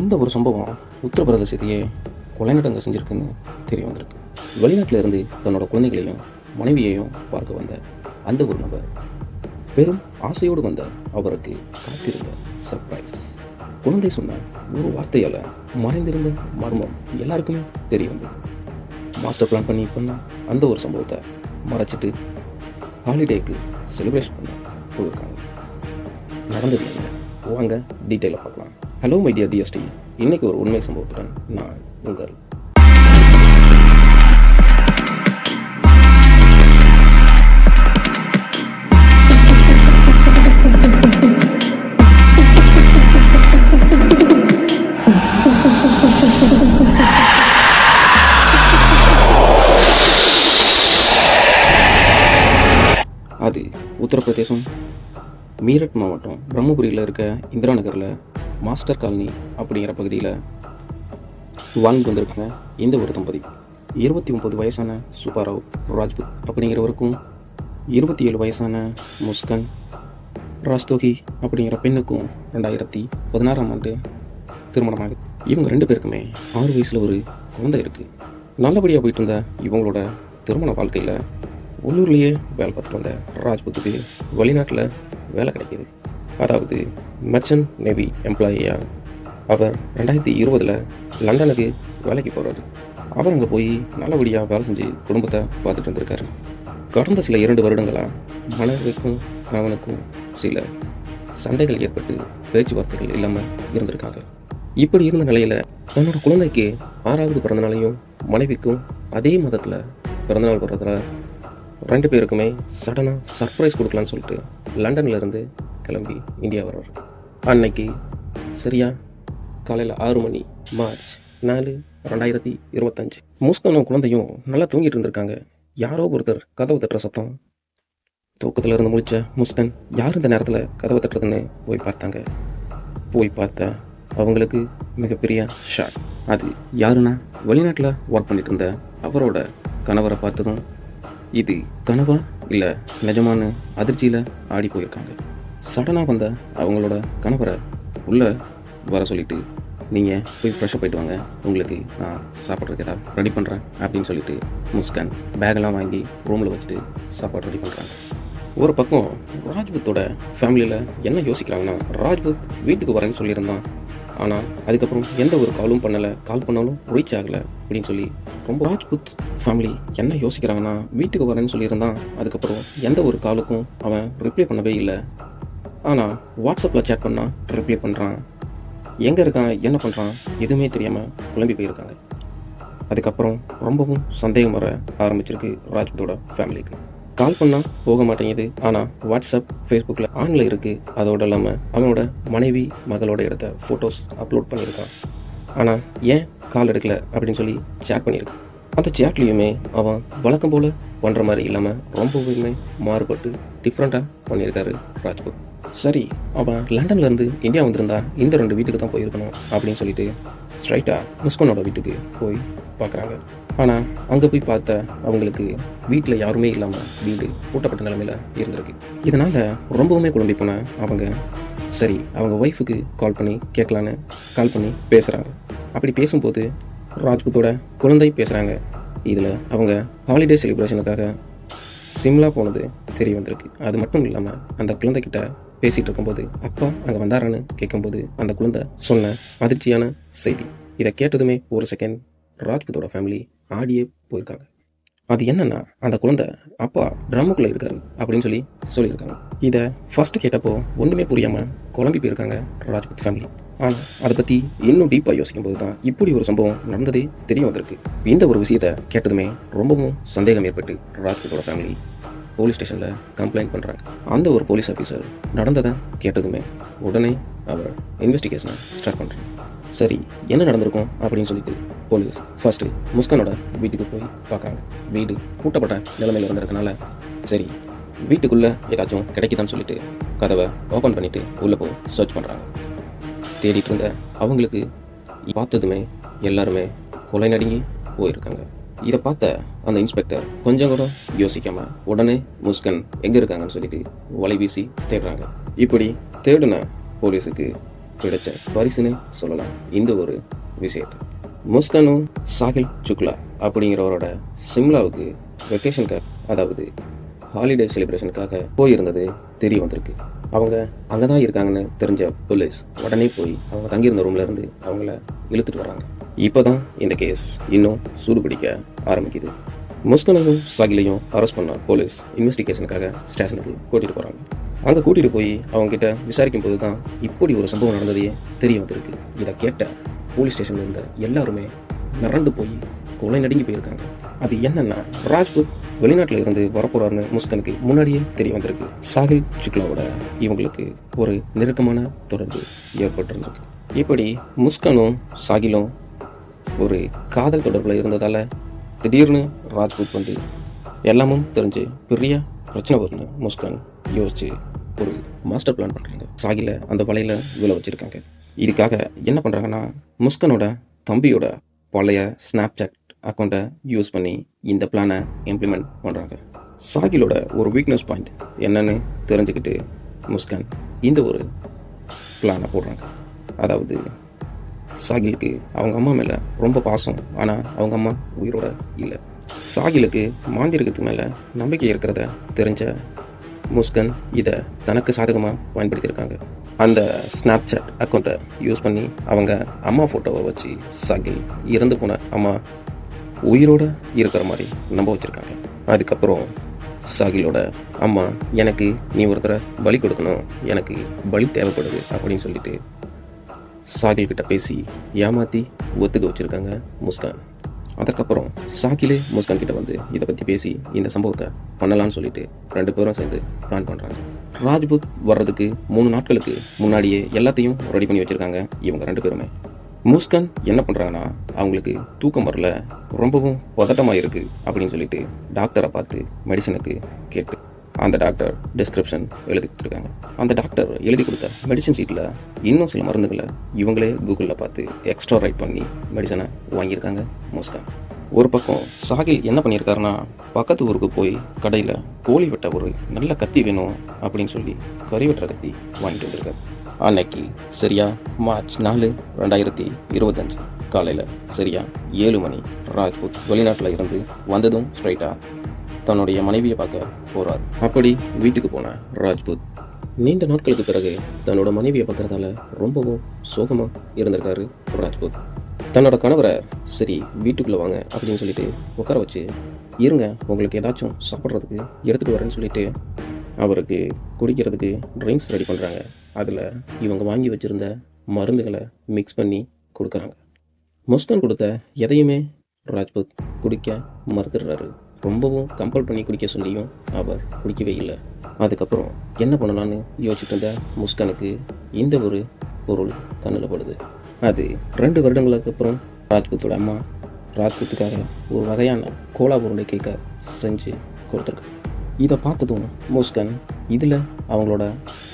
இந்த ஒரு சம்பவம் உத்தரப்பிரதேசத்தையே கொலைநடங்க செஞ்சுருக்குன்னு தெரிய வந்திருக்கு. வெளிநாட்டில் இருந்து தன்னோட குழந்தைகளையும் மனைவியையும் பார்க்க வந்த அந்த ஒரு நபர் பெரும் ஆசையோடு வந்த அவருக்கு காத்திருந்த சர்ப்ரைஸ் குழந்தை சொன்ன ஒரு வார்த்தையால் மறைந்திருந்த மர்மம் எல்லாருக்குமே தெரிய வந்தது. மாஸ்டர் பிளான் பண்ணி பண்ண அந்த ஒரு சம்பவத்தை மறைச்சிட்டு ஹாலிடேக்கு செலிப்ரேஷன் பண்ண போயிருக்காங்க. நடந்தது வாங்க டீட்டெயிலாக பார்க்கலாம். ஹலோ மை டியர் டிஎஸ்டி இன்னைக்கு ஒரு உண்மை சம்பவத்துடன் நான் உங்கள் அது உத்தரப்பிரதேசம் மீரட் மாவட்டம் பிரம்மபுரியில் இருக்க இந்திரா நகரில் மாஸ்டர் காலனி அப்படிங்கிற பகுதியில் வாழ்ந்து வந்திருக்காங்க இந்த ஒரு தம்பதி. இருபத்தி ஒம்பது வயசான சுபாராவ் ராஜ்புத் அப்படிங்கிறவருக்கும் இருபத்தி ஏழு வயசான முஸ்கன் ராஜ்தோகி அப்படிங்கிற பெண்ணுக்கும் ரெண்டாயிரத்தி பதினாறாம் ஆண்டு திருமணமாகுது. இவங்க ரெண்டு பேருக்குமே ஆறு வயசில் ஒரு குழந்தை இருக்குது நல்லபடியாக போயிட்டு இருந்த இவங்களோட திருமண வாழ்க்கையில் உள்ளூர்லேயே வேலை பார்த்துட்டு வந்த ராஜ்புத்துக்கு வெளிநாட்டில் வேலை கிடைக்கிது. அதாவது மெர்ச்சன்ட் நேவி எம்ப்ளாயியாக அவர் ரெண்டாயிரத்தி இருபதில் லண்டனுக்கு வேலைக்கு போகிறாரு அவர் அங்கே போய் நல்லபடியாக வேலை செஞ்சு குடும்பத்தை பார்த்துட்டு வந்திருக்காரு. கடந்த சில இரண்டு வருடங்களாக மனைவிக்கும் கணவனுக்கும் சில சண்டைகள் ஏற்பட்டு பேச்சுவார்த்தைகள் இல்லாமல் இருந்திருக்காங்க. இப்படி இருந்த நிலையில் தன்னோட குழந்தைக்கு ஆறாவது பிறந்தநாளையும் மனைவிக்கும் அதே மதத்தில் பிறந்தநாள் வர்றதுல ரெண்டு பேருக்குமே சடனாக சர்ப்ரைஸ் கொடுக்கலான்னு சொல்லிட்டு லண்டன்லேருந்து கிளம்பி இந்தியா வர்றார் அன்னைக்கு சரியா? காலையில் ஆறு மணி மார்ச் நாலு ரெண்டாயிரத்தி இருபத்தஞ்சு. முஸ்கானும் குழந்தையும் நல்லா தூங்கிட்டு இருந்திருக்காங்க. யாரோ ஒருத்தர் கதவு தட்டுற சத்தம். தூக்கத்தில் இருந்து முழிச்ச முஸ்கன் யார் இந்த நேரத்தில் கதவை தட்டுறதுன்னு போய் பார்த்தாங்க. போய் பார்த்தா அவங்களுக்கு மிகப்பெரிய ஷாக் அது யாருன்னா? வெளிநாட்டில் ஒர்க் பண்ணிட்டு இருந்த அவரோட கணவரை பார்த்ததும் இது கனவா இல்லை நிஜமான அதிர்ச்சியில் ஆடி போயிருக்காங்க. சடனாக வந்த அவங்களோட கணவரை உள்ளே வர சொல்லிவிட்டு நீங்கள் போய் ஃப்ரெஷ்ஷாக போயிட்டு வாங்க. உங்களுக்கு நான் சாப்பிட்றதுக்கு ஏதாவது ரெடி பண்ணுறேன் அப்படின்னு சொல்லிட்டு முஸ்கான் பேக்கெல்லாம் வாங்கி ரூமில் வச்சுட்டு சாப்பாடு ரெடி பண்ணுறாங்க ஒரு பக்கம் ராஜ்புத்தோட ஃபேமிலியில் என்ன யோசிக்கிறாங்கன்னா ராஜ்புத் வீட்டுக்கு வரேன்னு சொல்லியிருந்தான். ஆனால் அதுக்கப்புறம் எந்த ஒரு காலும் பண்ணலை. கால் பண்ணாலும் ரீச் ஆகலை அப்படின்னு சொல்லி ரொம்ப ராஜ்புத் ஃபேமிலி என்ன யோசிக்கிறாங்கன்னா வீட்டுக்கு வரேன்னு சொல்லியிருந்தான். அதுக்கப்புறம் எந்த ஒரு காலுக்கும் அவன் ரிப்ளை பண்ணவே இல்லை. ஆனால் வாட்ஸ்அப்பில் சேட் பண்ணால் ரிப்ளை பண்ணுறான் எங்கே இருக்கான்? என்ன பண்ணுறான் எதுவுமே தெரியாமல் குழம்பி போயிருக்காங்க. அதுக்கப்புறம் ரொம்பவும் சந்தேகம் வர ஆரம்பிச்சிருக்கு ராஜ்புத்தோட ஃபேமிலிக்கு கால் பண்ணால் போக மாட்டேங்குது. ஆனால் வாட்ஸ்அப் ஃபேஸ்புக்கில் ஆனில் இருக்குது அதோடு இல்லாமல் அவனோட மனைவி மகளோட எடுத்த ஃபோட்டோஸ் அப்லோட் பண்ணியிருக்கான். ஆனால் ஏன் கால் எடுக்கல அப்படின்னு சொல்லி சேட் பண்ணியிருக்கான் அந்த சேட்லேயுமே அவன் வழக்கம் போல் பண்ணுற மாதிரி இல்லாமல் ரொம்பவுமே மாறுபட்டு டிஃப்ரெண்ட்டாக பண்ணியிருக்காரு ராஜ்புத் சரி அவன் லண்டன்லேருந்து இந்தியா வந்திருந்தா இந்த ரெண்டு வீட்டுக்கு தான் போயிருக்கணும் அப்படின்னு சொல்லிட்டு ஸ்ட்ரைட்டாக முஸ்கனோட வீட்டுக்கு போய் பார்க்குறாங்க. ஆனால் அங்கே போய் பார்த்த அவங்களுக்கு வீட்டில் யாருமே இல்லாமல் வீடு பூட்டப்பட்ட நிலமையில இருந்திருக்கு. இதனால் ரொம்பவுமே குழம்பி போன அவங்க சரி அவங்க ஒய்ஃபுக்கு கால் பண்ணி கேட்கலான்னு கால் பண்ணி பேசுகிறாங்க அப்படி பேசும்போது ராஜ்புத்தோட குழந்தை பேசுகிறாங்க இதில் அவங்க ஹாலிடே செலிப்ரேஷனுக்காக சிம்லா போனது தெரிய வந்திருக்கு. அது மட்டும் இல்லாமல் அந்த குழந்தைகிட்ட பேசிகிட்டு இருக்கும்போது அப்பா அங்கே வந்தாரான்னு கேட்கும்போது அந்த குழந்தை சொன்ன அதிர்ச்சியான செய்தி. இதை கேட்டதுமே ஒரு செகண்ட் ராஜ்புத்தோட ஃபேமிலி ஆடியே போயிருக்காங்க. அது என்னன்னா அந்த குழந்தை அப்பா ட்ரம்முக்குள்ளே இருக்காரு அப்படின்னு சொல்லி சொல்லியிருக்காங்க. இதை ஃபர்ஸ்ட் கேட்டப்போ ஒன்றுமே புரியாமல் குழம்பி போயிருக்காங்க ராஜ்புத் ஃபேமிலி ஆனால் அதை பற்றி இன்னும் டீப்பாக யோசிக்கும் போது தான் இப்படி ஒரு சம்பவம் நடந்ததே தெரிய வந்திருக்கு. இந்த ஒரு விஷயத்தை கேட்டதுமே ரொம்பவும் சந்தேகம் ஏற்பட்டு ராஜ்புத்தோட ஃபேமிலி போலீஸ் ஸ்டேஷனில் கம்ப்ளைண்ட் பண்ணுறாங்க அந்த ஒரு போலீஸ் ஆஃபீஸர் நடந்ததை கேட்டதுமே உடனே அவர் இன்வெஸ்டிகேஷனை ஸ்டார்ட் பண்ணுறாங்க சரி என்ன நடந்திருக்கும் அப்படின்னு சொல்லிட்டு போலீஸ் ஃபர்ஸ்ட் முஸ்கானோட வீட்டுக்கு போய் பார்க்குறாங்க. வீடு கூட்டப்பட்ட நிலைமையில் இருந்திருக்கனால சரி வீட்டுக்குள்ளே ஏதாச்சும் கிடைக்குதான்னு சொல்லிட்டு கதவை ஓப்பன் பண்ணிவிட்டு உள்ளே போய் சர்ச் பண்ணுறாங்க தேடிட்டு இருந்த அவங்களுக்கு பார்த்ததுமே எல்லாருமே கொலை நடுங்கி போயிருக்காங்க. இதை பார்த்த அந்த இன்ஸ்பெக்டர் கொஞ்சம் கூட யோசிக்காம உடனே முஸ்கன் எங்க இருக்காங்கன்னு சொல்லிட்டு வலை வீசி தேடுறாங்க. இப்படி தேடின போலீஸுக்கு கிடைச்ச பரிசுனே சொல்லலாம். இந்த ஒரு விஷயத்தை. முஸ்கனும் சாஹில் சுக்லா அப்படிங்கிறவரோட சிம்லாவுக்கு வெக்கேஷனுக்காக அதாவது ஹாலிடே செலிப்ரேஷனுக்காக போயிருந்தது தெரிய வந்திருக்கு. அவங்க அங்கே தான் இருக்காங்கன்னு தெரிஞ்ச போலீஸ் உடனே போய் அவங்க தங்கியிருந்த ரூம்ல இருந்து அவங்கள இழுத்துட்டு வராங்க இப்போ தான் இந்த கேஸ் இன்னும் சூடு பிடிக்க ஆரம்பிக்குது. முஸ்கனையும் சகிலையும் அரெஸ்ட் பண்ண போலீஸ் இன்வெஸ்டிகேஷனுக்காக ஸ்டேஷனுக்கு கூட்டிகிட்டு போகிறாங்க அங்கே கூட்டிகிட்டு போய் அவங்க கிட்ட விசாரிக்கும் போது தான் இப்படி ஒரு சம்பவம் நடந்ததையே தெரிய வந்திருக்கு. இதை கேட்ட போலீஸ் ஸ்டேஷன்ல இருந்த எல்லாருமே மிரண்டு போய் கொலை நடுங்கி போயிருக்காங்க. அது என்னன்னா ராஜ்புத் வெளிநாட்டில் இருந்து வரப்போறாருன்னு முஸ்கனுக்கு முன்னாடியே தெரிய வந்திருக்கு. சாகில் சுக்லாவோட இவங்களுக்கு ஒரு நெருக்கமான தொடர்பு ஏற்பட்டிருந்திருக்கு இப்படி முஸ்கனும் சாகிலும் ஒரு காதல் தொடர்பில் இருந்ததால் திடீர்னு ராஜ்பூத் வந்து எல்லாமும் தெரிஞ்சு பெரிய பிரச்சனை வரும்னு முஸ்கான் யோசிச்சு ஒரு மாஸ்டர் பிளான் பண்ணுறாங்க சாகில அந்த வலையில் விழ வச்சிருக்காங்க. இதுக்காக என்ன பண்ணுறாங்கன்னா முஸ்கனோட தம்பியோட பழைய ஸ்னாப்சாட் அக்கௌண்ட்டை யூஸ் பண்ணி இந்த பிளானை இம்ப்ளிமெண்ட் பண்ணுறாங்க சாகிலோட ஒரு வீக்னஸ் பாயிண்ட் என்னன்னு தெரிஞ்சுக்கிட்டு முஸ்கான் இந்த ஒரு பிளானை போடுறாங்க. அதாவது சாகிலுக்கு அவங்க அம்மா மேலே ரொம்ப பாசம். ஆனால் அவங்க அம்மா உயிரோட இல்லை. சாகிலுக்கு மாந்திரிகத்துக்கு மேலே நம்பிக்கை இருக்கிறத தெரிஞ்ச முஸ்கன் இதை தனக்கு சாதகமாக பயன்படுத்தியிருக்காங்க. அந்த ஸ்னாப்சாட் அக்கௌண்ட்டை யூஸ் பண்ணி அவங்க அம்மா ஃபோட்டோவை வச்சு சாகில் இறந்து போன அம்மா உயிரோட இருக்கிற மாதிரி நம்ப வச்சுருக்காங்க. அதுக்கப்புறம் சாகிலோட அம்மா எனக்கு நீ ஒருத்தரை பலி கொடுக்கணும். எனக்கு பலி தேவைப்படுது அப்படின்னு சொல்லிட்டு சாகில் கிட்ட பேசி ஏமாத்தி ஒத்துக்க வச்சிருக்காங்க முஸ்கான். அதற்கப்புறம் சாகிலே முஸ்கான் கிட்ட வந்து இதை பற்றி பேசி இந்த சம்பவத்தை பண்ணலான்னு சொல்லிட்டு ரெண்டு பேரும் சேர்ந்து பிளான் பண்ணுறாங்க ராஜ்புத் வர்றதுக்கு மூணு நாட்களுக்கு முன்னாடியே எல்லாத்தையும் ரெடி பண்ணி வச்சுருக்காங்க இவங்க ரெண்டு பேருமே. முஸ்கான் என்ன பண்ணுறாங்கன்னா அவங்களுக்கு தூக்கம் வரல ரொம்பவும் பதட்டமாக இருக்குது அப்படின்னு சொல்லிட்டு டாக்டரை பார்த்து மெடிசனுக்கு கேட்டு அந்த டாக்டர் டிஸ்கிரிப்ஷன் எழுதி கொடுத்துருக்காங்க. அந்த டாக்டர் எழுதி கொடுத்த மெடிசன் சீட்டில் இன்னும் சில மருந்துகளை இவங்களே கூகுளில் பார்த்து எக்ஸ்ட்ரா ரைட் பண்ணி மெடிசனை வாங்கியிருக்காங்க முஸ்கான் ஒரு பக்கம் சாகில் என்ன பண்ணியிருக்காருன்னா பக்கத்து ஊருக்கு போய் கடையில் கோழி வெட்ட ஒரு நல்ல கத்தி வேணும் அப்படின்னு சொல்லி கறி வெட்டுற கத்தி வாங்கிட்டு வந்திருக்காரு. அன்னைக்கு சரியா மார்ச் நாலு ரெண்டாயிரத்தி இருபத்தஞ்சு காலையில் சரியா ஏழு மணி ராஜ்புத் வெளிநாட்டில் இருந்து வந்ததும் ஸ்ட்ரைட்டாக தன்னுடைய மனைவியை பார்க்க போகிறார் அப்படி வீட்டுக்கு போன ராஜ்புத் நீண்ட நாட்களுக்கு பிறகு தன்னோட மனைவியை பார்க்குறதால ரொம்பவும் சோகமாக இருந்திருக்காரு ராஜ்புத். தன்னோட கணவரை சரி வீட்டுக்குள்ளே வாங்க அப்படின்னு சொல்லிட்டு உட்கார வச்சு இருங்க உங்களுக்கு ஏதாச்சும் சாப்பிட்றதுக்கு எடுத்துகிட்டு வரேன்னு சொல்லிட்டு அவருக்கு குடிக்கிறதுக்கு ட்ரிங்க்ஸ் ரெடி பண்ணுறாங்க அதில் இவங்க வாங்கி வச்சுருந்த மருந்துகளை மிக்ஸ் பண்ணி கொடுக்குறாங்க. முஸ்கான் கொடுத்த எதையுமே ராஜ்புத் குடிக்க மறுத்துடுறாரு. ரொம்பவும் கம்பல் பண்ணி குடிக்க சொல்லியும் அவர் குடிக்கவே இல்லை. அதுக்கப்புறம் என்ன பண்ணலான்னு யோசிச்சுட்டு இருந்த முஸ்கனுக்கு இந்த ஒரு பொருள் கண்ணில் படுது. அது ரெண்டு வருடங்களுக்கு அப்புறம் ராஜ்புத்தோட அம்மா ராஜ்புத்துக்காக ஒரு வகையான கோலா பொருளை கேட்க செஞ்சு கொடுத்துருக்கு. இதை பார்த்ததும் முஸ்கன் இதில் அவங்களோட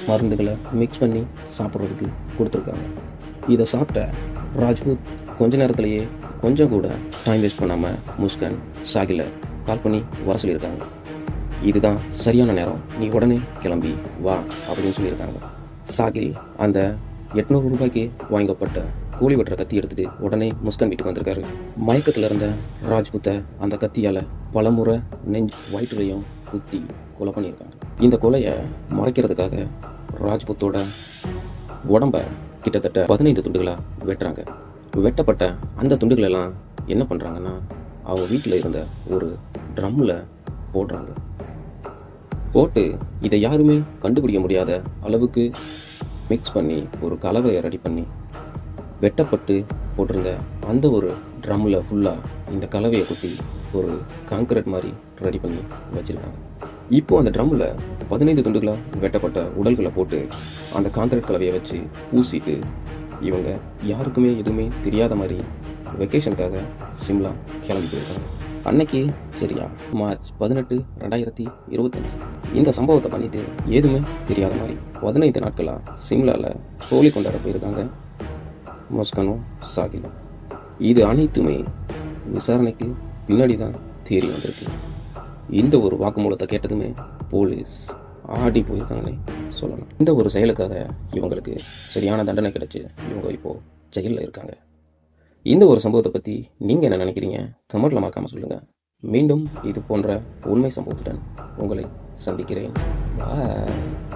மருந்துகளை மிக்ஸ் பண்ணி சாப்பிட்றதுக்கு கொடுத்துருக்காங்க. இதை சாப்பிட்ட ராஜ்புத் கொஞ்ச நேரத்திலேயே கொஞ்சம் கூட டைம் வேஸ்ட் பண்ணாமல் முஸ்கன் சாகில. கால் பண்ணி வர சொல்லியிருக்காங்க. இதுதான் சரியான நேரம். நீ உடனே கிளம்பி வா அப்படின்னு சொல்லியிருக்காங்க. சாகில் அந்த எட்நூறு ரூபாய்க்கு வாங்கப்பட்ட கூலி வெட்டுற கத்தி எடுத்துட்டு உடனே முஸ்கான் வீட்டுக்கு வந்திருக்காரு. மயக்கத்தில் இருந்த ராஜ்புத்தை அந்த கத்தியால் பலமுறை நெஞ்சு வயிற்றுலையும் குத்தி கொலை பண்ணியிருக்காங்க. இந்த கொலையை மறைக்கிறதுக்காக ராஜ்புத்தோட உடம்ப கிட்டத்தட்ட பதினைந்து துண்டுகளாக வெட்டுறாங்க. வெட்டப்பட்ட அந்த துண்டுகளெல்லாம் என்ன பண்ணுறாங்கன்னா அவங்க வீட்டில் இருந்த ஒரு ட்ரம்மில் போடுறாங்க. போட்டு இதை யாருமே கண்டுபிடிக்க முடியாத அளவுக்கு மிக்ஸ் பண்ணி ஒரு கலவையை ரெடி பண்ணி வெட்டப்பட்டு போட்டிருந்த அந்த ஒரு ட்ரம்மில் ஃபுல்லாக இந்த கலவையை கொட்டி ஒரு காங்கிரட் மாதிரி ரெடி பண்ணி வச்சுருக்காங்க. இப்போ அந்த ட்ரம்மில் பதினைந்து துண்டுகளாக வெட்டப்பட்ட உடல்களை போட்டு அந்த காங்கிரட் கலவையை வச்சு பூசிட்டு இவங்க யாருக்குமே எதுவுமே தெரியாத மாதிரி வெக்கேஷனுக்காக சிம்லா கிளம்பி போயிருக்காங்க அன்னைக்கு சரியா மார்ச் பதினெட்டு ரெண்டாயிரத்தி இருபத்தஞ்சு. இந்த சம்பவத்தை பண்ணிட்டு எதுவுமே தெரியாத மாதிரி பதினைந்து நாட்களாக சிம்லாவில் ஹோலி கொண்டாட போயிருக்காங்க மொஸ்கனும் சாகிலும் இது அனைத்துமே விசாரணைக்கு பின்னாடி தான் தேறி வந்திருக்கு. இந்த ஒரு வாக்குமூலத்தை கேட்டதுமே போலீஸ் ஆடி போயிருக்காங்கன்னு சொல்லணும் இந்த ஒரு செயலுக்காக இவங்களுக்கு சரியான தண்டனை கிடைச்சி இவங்க இப்போது ஜெயிலில் இருக்காங்க. இந்த ஒரு சம்பவத்தை பற்றி நீங்கள் என்ன நினைக்கிறீங்க? கமெண்ட்டில் மறக்காமல் சொல்லுங்கள் மீண்டும் இது போன்ற உண்மை சம்பவத்துடன் உங்களை சந்திக்கிறேன். பாய்